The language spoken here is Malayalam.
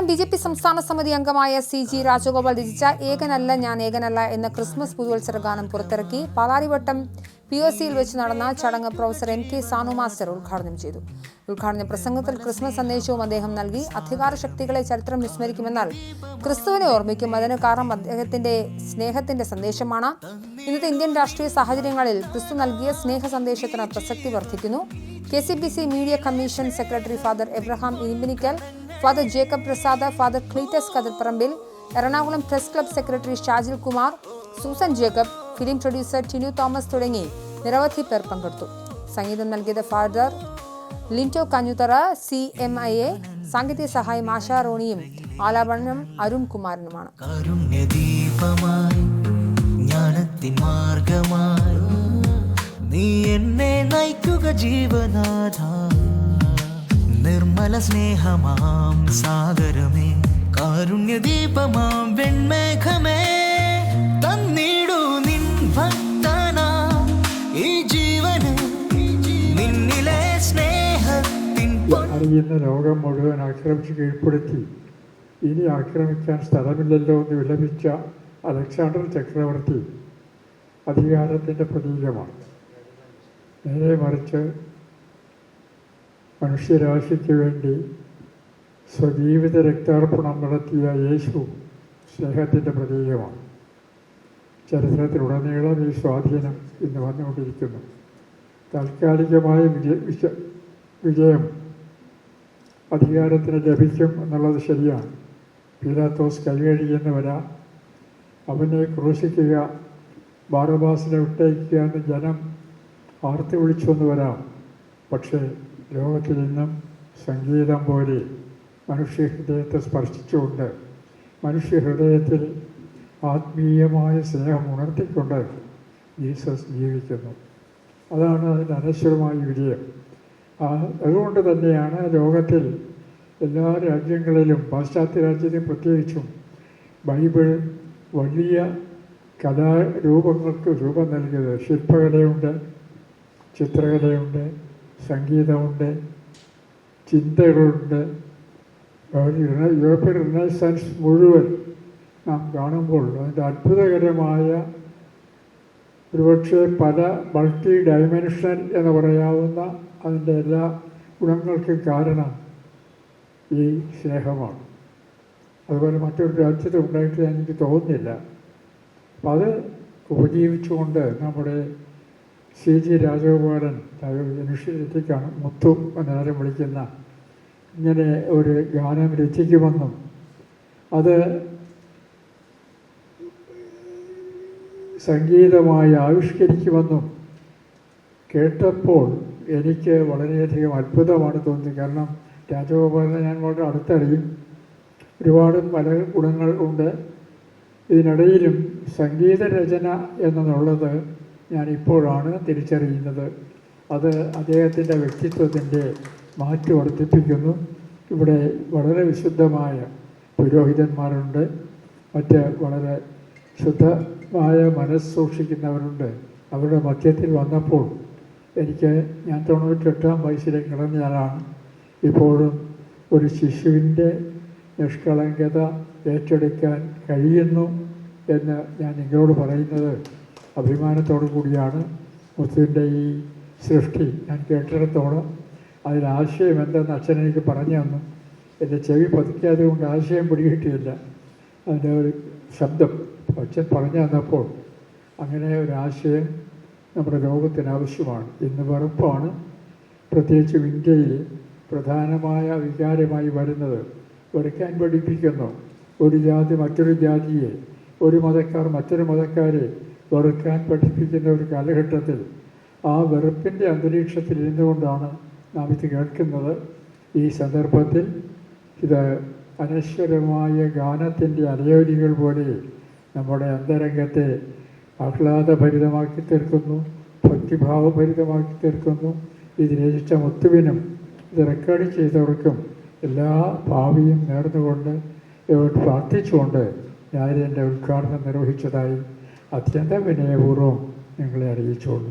ഏതാനും ബി ജെ പി സംസ്ഥാന സമിതി അംഗമായ സി ജി രാജഗോപാൽ രചിച്ച ഏകനല്ല ഞാൻ ഏകനല്ല എന്ന ക്രിസ്മസ് പുതുവത്സര ഗാനം പുറത്തിറക്കി പാലാരിവട്ടം പി ഒ സിയിൽ വെച്ച് നടന്ന ചടങ്ങ് professor M K Sanu master ഉദ്ഘാടനം ചെയ്തു. ഉദ്ഘാടന പ്രസംഗത്തിൽ ക്രിസ്മസ് സന്ദേശവും അദ്ദേഹം നൽകി. അധികാര ശക്തികളെ ചരിത്രം വിസ്മരിക്കുമെന്നാൽ ക്രിസ്തുവിനെ ഓർമ്മിക്കും. അതിന് കാരണം അദ്ദേഹത്തിന്റെ സ്നേഹത്തിന്റെ സന്ദേശമാണ്. ഇന്നത്തെ ഇന്ത്യൻ രാഷ്ട്രീയ സാഹചര്യങ്ങളിൽ ക്രിസ്തു നൽകിയ സ്നേഹ സന്ദേശത്തിന് പ്രസക്തി വർദ്ധിക്കുന്നു. K C B C media commission secretary father Abraham Inimpinikkal father Jacob Prasad father Cletus Kathirparambil Ernakulam press club secretary Shajil Kumar Susan Jacob film producer Tinu Thomas തുടങ്ങി നിരവധി പേർ പങ്കെടുത്തു. സംഗീതം നൽകിയത് father Linto Kanjuthara C M I A സാങ്കേതിക സഹായം ആശാ റോണിയും ആലാപനം അരുൺ കുമാരനുമാണ്. നീ എന്നെ നയിക്കുക ജീവനാഥ നിർമ്മല സ്നേഹമാം സാഗരമേ കാരുണ്യദീപമാം വെൺമേഘമേ. അറിയുന്ന ലോകം മുഴുവൻ ആക്രമിച്ച് കീഴ്പ്പെടുത്തി. ഇനി ആക്രമിക്കാൻ സ്ഥലമില്ലല്ലോ എന്ന് വിലപിച്ച അലക്സാണ്ടർ ചക്രവർത്തി അധികാരത്തിന്റെ പ്രതീകമാണ്. നേരെ മറിച്ച് മനുഷ്യരാശിക്ക് വേണ്ടി സ്വജീവിത രക്താർപ്പണം നടത്തിയ യേശു സ്നേഹത്തിന്റെ പ്രതീകമാണ്. ചരിത്രത്തിലുടനീളം ഈ സ്വാധീനം ഇന്ന് വന്നുകൊണ്ടിരിക്കുന്നു. താൽക്കാലികമായ വിജയ വിശ വിജയം അധികാരത്തിന് ലഭിക്കും എന്നുള്ളത് ശരിയാണ്. പീലാത്തോസ് കൈകഴിയെന്ന് വരാം. അവനെ ക്രൂശിക്കുക ബാറബാസിനെ വിട്ടയക്കുക എന്ന് ജനം ആർത്തി വിളിച്ചു വരാം. പക്ഷേ ലോകത്തിൽ നിന്നും സംഗീതം പോലെ മനുഷ്യഹൃദയത്തെ സ്പർശിച്ചുകൊണ്ട് മനുഷ്യഹൃദയത്തിൽ ആത്മീയമായ സ്നേഹം ഉണർത്തിക്കൊണ്ട് ജീസസ് ജീവിക്കുന്നു. അതാണ് അതിന്റെ അനശ്വരമായ വിജയം. അതുകൊണ്ട് തന്നെയാണ് ലോകത്തിൽ എല്ലാ രാജ്യങ്ങളിലും പാശ്ചാത്യ രാജ്യത്തെ പ്രത്യേകിച്ചും ബൈബിൾ വലിയ കലാരൂപങ്ങൾക്ക് രൂപം നൽകിയത്. ശില്പകലയുണ്ട് ചിത്രകലയുണ്ട് സംഗീതമുണ്ട് ചിന്തകളുണ്ട്. യൂറോപ്യൻ റിനൈസൻസ് മുഴുവൻ നാം കാണുമ്പോൾ അതിന്റെ അത്ഭുതകരമായ ഒരുപക്ഷെ പല മൾട്ടി ഡയമെൻഷൻ എന്ന് പറയാവുന്ന അതിന്റെ എല്ലാ ഗുണങ്ങൾക്കും കാരണം ഈ സ്നേഹമാണ്. അതുപോലെ മറ്റൊരു രാജ്യത്ത് ഉണ്ടായിട്ട് എനിക്ക് തോന്നുന്നില്ല. അപ്പം അത് ഉപജീവിച്ചുകൊണ്ട് നമ്മുടെ സി ജി രാജഗോപാലൻ യൂണിവേഴ്സിറ്റിക്കാണ് മുത്തു എന്നാരും വിളിക്കുന്ന. ഇങ്ങനെ ഒരു ഗാനം രചിക്കുമെന്നും അത് സംഗീതമായി ആവിഷ്കരിക്കുമെന്നും കേട്ടപ്പോൾ എനിക്ക് വളരെയധികം അത്ഭുതമാണ് തോന്നിയത്. കാരണം രാജഗോപാലനെ ഞാൻ വളരെ അടുത്തറിയും. ഒരുപാട് പല ഗുണങ്ങൾ ഉണ്ട്. ഇതിനിടയിലും സംഗീത രചന എന്നുള്ളത് ഞാൻ ഇപ്പോഴാണ് തിരിച്ചറിയുന്നത്. അത് അദ്ദേഹത്തിന്റെ വ്യക്തിത്വത്തിന്റെ മാറ്റി വർദ്ധിപ്പിക്കുന്നു ഇവിടെ വളരെ വിശുദ്ധമായ പുരോഹിതന്മാരുണ്ട്. മറ്റ് വളരെ ശുദ്ധമായ മനസ്സ് സൂക്ഷിക്കുന്നവരുണ്ട് അവരുടെ മധ്യത്തിൽ വന്നപ്പോൾ എനിക്ക് ഞാൻ തൊണ്ണൂറ്റെട്ടാം വയസ്സിലേക്ക് കിടന്നയാളാണ് ഇപ്പോഴും ഒരു ശിശുവിന്റെ നിഷ്കളങ്കത ഏറ്റെടുക്കാൻ കഴിയുന്നു എന്ന് ഞാൻ നിങ്ങളോട് പറയുന്നത് അഭിമാനത്തോടു കൂടിയാണ് മുത്തുവിന്റെ ഈ സൃഷ്ടി. ഞാൻ കേട്ടിടത്തോളം അതിലാശയം ആശയം എന്തെന്ന് അച്ഛൻ എനിക്ക് പറഞ്ഞു തന്നു. എന്റെ ചെവി പതിക്കാതെ കൊണ്ട് ആശയം പിടികിട്ടിയില്ല. അതിന്റെ ഒരു ശബ്ദം അച്ഛൻ പറഞ്ഞു തന്നപ്പോൾ അങ്ങനെ ഒരാശയം നമ്മുടെ ലോകത്തിന് ആവശ്യമാണ്. ഇന്ന് വെറുപ്പാണ്. പ്രത്യേകിച്ചും ഇന്ത്യയിൽ പ്രധാനമായ വികാരമായി വരുന്നത് വെറുക്കാൻ പഠിപ്പിക്കുന്നു. ഒരു ജാതി മറ്റൊരു ജാതിയെ ഒരു മതക്കാർ മറ്റൊരു മതക്കാരെ വെറുക്കാൻ പഠിപ്പിക്കുന്ന ഒരു കാലഘട്ടത്തിൽ ആ വെറുപ്പിന്റെ അന്തരീക്ഷത്തിൽ ഇരുന്നുകൊണ്ടാണ് നാം ഇത് കേൾക്കുന്നത്. ഈ സന്ദർഭത്തിൽ ഇത് അനശ്വരമായ ഗാനത്തിന്റെ അലയോലികൾ പോലെ നമ്മുടെ അന്തരംഗത്തെ ആഹ്ലാദഭരിതമാക്കി തീർക്കുന്നു ഭക്തിഭാവഭരിതമാക്കി തീർക്കുന്നു. ഇത് രചിച്ച മുത്തുവിനും ഇത് റെക്കോർഡ് ചെയ്തവർക്കും എല്ലാ ഭാവിയും നേർന്നുകൊണ്ട് പ്രാർത്ഥിച്ചുകൊണ്ട് ഞാൻ എന്റെ ഉദ്ഘാടനം നിർവഹിച്ചതായി അത്യന്തം വിനയപൂർവം നിങ്ങളെ അറിയിച്ചുകൊള്ളു